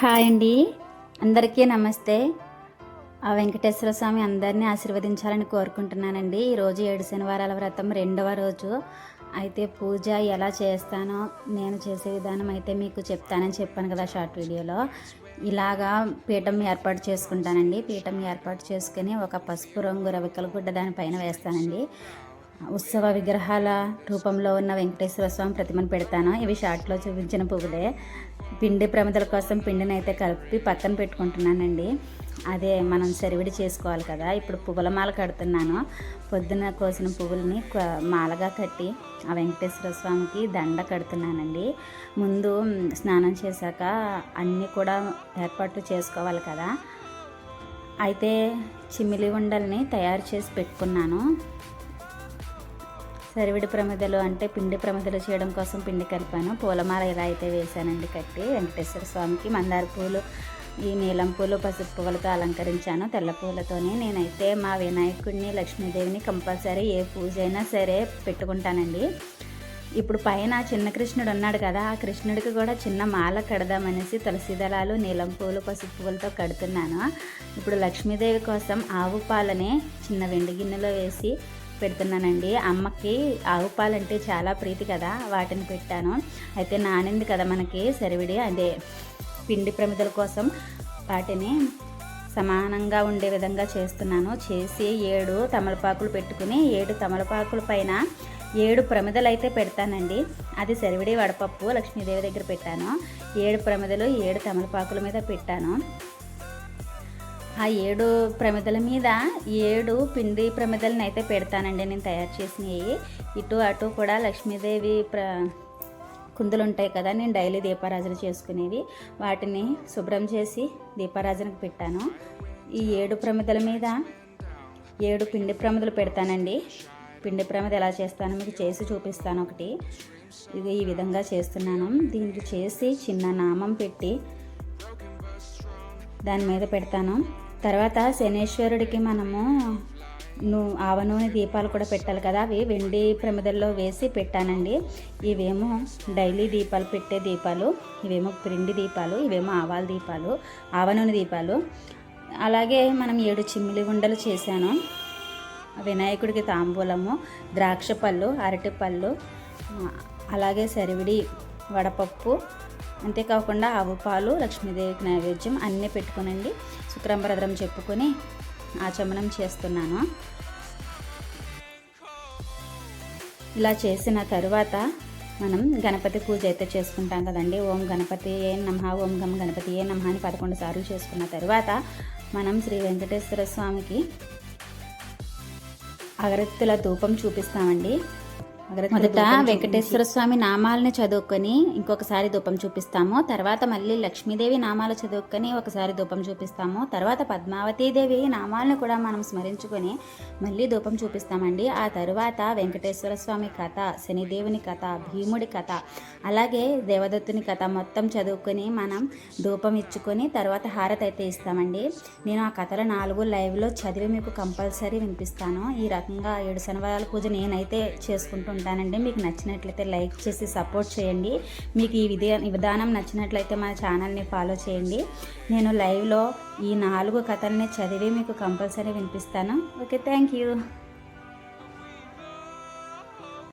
Hi అండి. అందరికీ నమస్తే. ఆ వెంకటేశ్వర స్వామి అందరినీ ఆశీర్వదించాలని కోరుకుంటున్నానండి. ఈరోజు ఏడు శనివారాల వ్రతం రెండవ రోజు. అయితే పూజ ఎలా చేస్తానో నేను చేసే విధానం అయితే మీకు చెప్తానని చెప్పాను కదా షార్ట్ వీడియోలో. ఇలాగా పీఠం ఏర్పాటు చేసుకుంటానండి. పీఠం ఏర్పాటు చేసుకుని ఒక పసుపు రంగు రవికల గుడ్డ దానిపైన వేస్తానండి. ఉత్సవ విగ్రహాల రూపంలో ఉన్న వెంకటేశ్వర స్వామి ప్రతిమను పెడతాను. ఇవి షార్ట్లో చూపించిన పువ్వులే. పిండి ప్రమిదల కోసం పిండిని అయితే కలిపి పక్కన పెట్టుకుంటున్నానండి. అదే మనం సరివిడి చేసుకోవాలి కదా. ఇప్పుడు పువ్వుల మాల కడుతున్నాను. పొద్దున కోసిన పువ్వుల్ని మాలగా కట్టి ఆ వెంకటేశ్వర స్వామికి దండ కడుతున్నానండి. ముందు స్నానం చేశాక అన్నీ కూడా ఏర్పాట్లు చేసుకోవాలి కదా. అయితే చిమ్మిలి ఉండల్ని తయారు చేసి పెట్టుకున్నాను. సరివిడి ప్రమిదలు అంటే పిండి ప్రమిదలు చేయడం కోసం పిండి కలిపాను. పూలమాల ఇలా అయితే వేశానండి కట్టి. వెంకటేశ్వర స్వామికి మందార పూలు ఈ నీలం పూలు పసుపు పువ్వులతో అలంకరించాను. తెల్ల పూలతోనే నేనైతే మా వినాయకుడిని లక్ష్మీదేవిని కంపల్సరీ ఏ పూజ అయినా సరే పెట్టుకుంటానండి. ఇప్పుడు పైన చిన్న కృష్ణుడు ఉన్నాడు కదా ఆ కృష్ణుడికి కూడా చిన్న మాల కడదామనేసి తులసి దళాలు నీలం పూలు పసుపు పువ్వులతో కడుతున్నాను. ఇప్పుడు లక్ష్మీదేవి కోసం ఆవు పాలని చిన్న వెండి గిన్నెలో వేసి పెడుతున్నానండి. అమ్మకి ఆవు పాలంటే చాలా ప్రీతి కదా వాటిని పెట్టాను. అయితే నానింది కదా మనకి సరివిడి అదే పిండి ప్రమిదల కోసం వాటిని సమానంగా ఉండే విధంగా చేస్తున్నాను. చేసి ఏడు తమలపాకులు పెట్టుకుని ఏడు తమలపాకుల పైన ఏడు ప్రమిదలు అయితే పెడతానండి. అది సరివిడి వడపప్పు లక్ష్మీదేవి దగ్గర పెట్టాను. ఏడు ప్రమిదలు ఏడు తమలపాకుల మీద పెట్టాను. ఆ ఏడు ప్రమిదల మీద ఏడు పిండి ప్రమిదలను అయితే పెడతానండి నేను తయారు చేసినవి. ఇటు అటు కూడా లక్ష్మీదేవి ప్ర కుందులు ఉంటాయి కదా నేను డైలీ దీపారాజన చేసుకునేవి. వాటిని శుభ్రం చేసి దీపారాజనకు పెట్టాను. ఈ ఏడు ప్రమిదల మీద ఏడు పిండి ప్రమిదలు పెడతానండి. పిండి ప్రమిద ఎలా చేస్తానో మీకు చేసి చూపిస్తాను ఒకటి. ఇది ఈ విధంగా చేస్తున్నాను. దీనికి చేసి చిన్న నామం పెట్టి దాని మీద పెడతాను. తర్వాత శనేశ్వరుడికి మనము ను ఆవ నూనె దీపాలు కూడా పెట్టాలి కదా. అవి వెండి ప్రమిదల్లో వేసి పెట్టానండి. ఇవేమో డైలీ దీపాలు పెట్టే దీపాలు ఇవేమో పిండి దీపాలు ఇవేమో ఆవాల దీపాలు ఆవ నూనె దీపాలు. అలాగే మనం ఏడు చిమ్మిలి ఉండలు చేశాను. వినాయకుడికి తాంబూలము ద్రాక్ష పళ్ళు అరటి పళ్ళు అలాగే సరివిడి వడపప్పు అంతేకాకుండా ఆవు పాలు లక్ష్మీదేవికి నైవేద్యం అన్నీ పెట్టుకునండి. శుక్రంబరద్రం చెప్పుకొని ఆచమనం చేస్తున్నాను. ఇలా చేసిన తరువాత మనం గణపతి పూజ అయితే చేసుకుంటాం కదండి. ఓం గణపతి ఏ నమ ఓం గం గణపతి ఏ నమ అని పదకొండు సార్లు చేసుకున్న తర్వాత మనం శ్రీ వెంకటేశ్వర స్వామికి అగరత్తుల ధూపం చూపిస్తామండి. మొదట వెంకటేశ్వర స్వామి నామాలని చదువుకొని ఇంకొకసారి ధూపం చూపిస్తాము. తర్వాత మళ్ళీ లక్ష్మీదేవి నామాలు చదువుకొని ఒకసారి ధూపం చూపిస్తాము. తర్వాత పద్మావతీదేవి నామాలను కూడా మనం స్మరించుకొని మళ్ళీ ధూపం చూపిస్తామండి. ఆ తరువాత వెంకటేశ్వర స్వామి కథ శనిదేవుని కథ భీముడి కథ అలాగే దేవదత్తుని కథ మొత్తం చదువుకొని మనం ధూపం ఇచ్చుకొని తర్వాత హారతి అయితే ఇస్తామండి. నేను ఆ కథల నాలుగు లైవ్లో చదివి మీకు కంపల్సరీ వినిపిస్తాను. ఈ రకంగా ఏడు శనివారాల పూజ నేనైతే చేసుకుంటూ ఉంటానండి. మీకు నచ్చినట్లయితే లైక్ చేసి సపోర్ట్ చేయండి. మీకు ఈ విధా ఈ విధానం నచ్చినట్లయితే మన ఛానల్ని ఫాలో చేయండి. నేను లైవ్లో ఈ నాలుగు కథల్ని చదివి మీకు కంపల్సరీ వినిపిస్తాను. Okay thank you.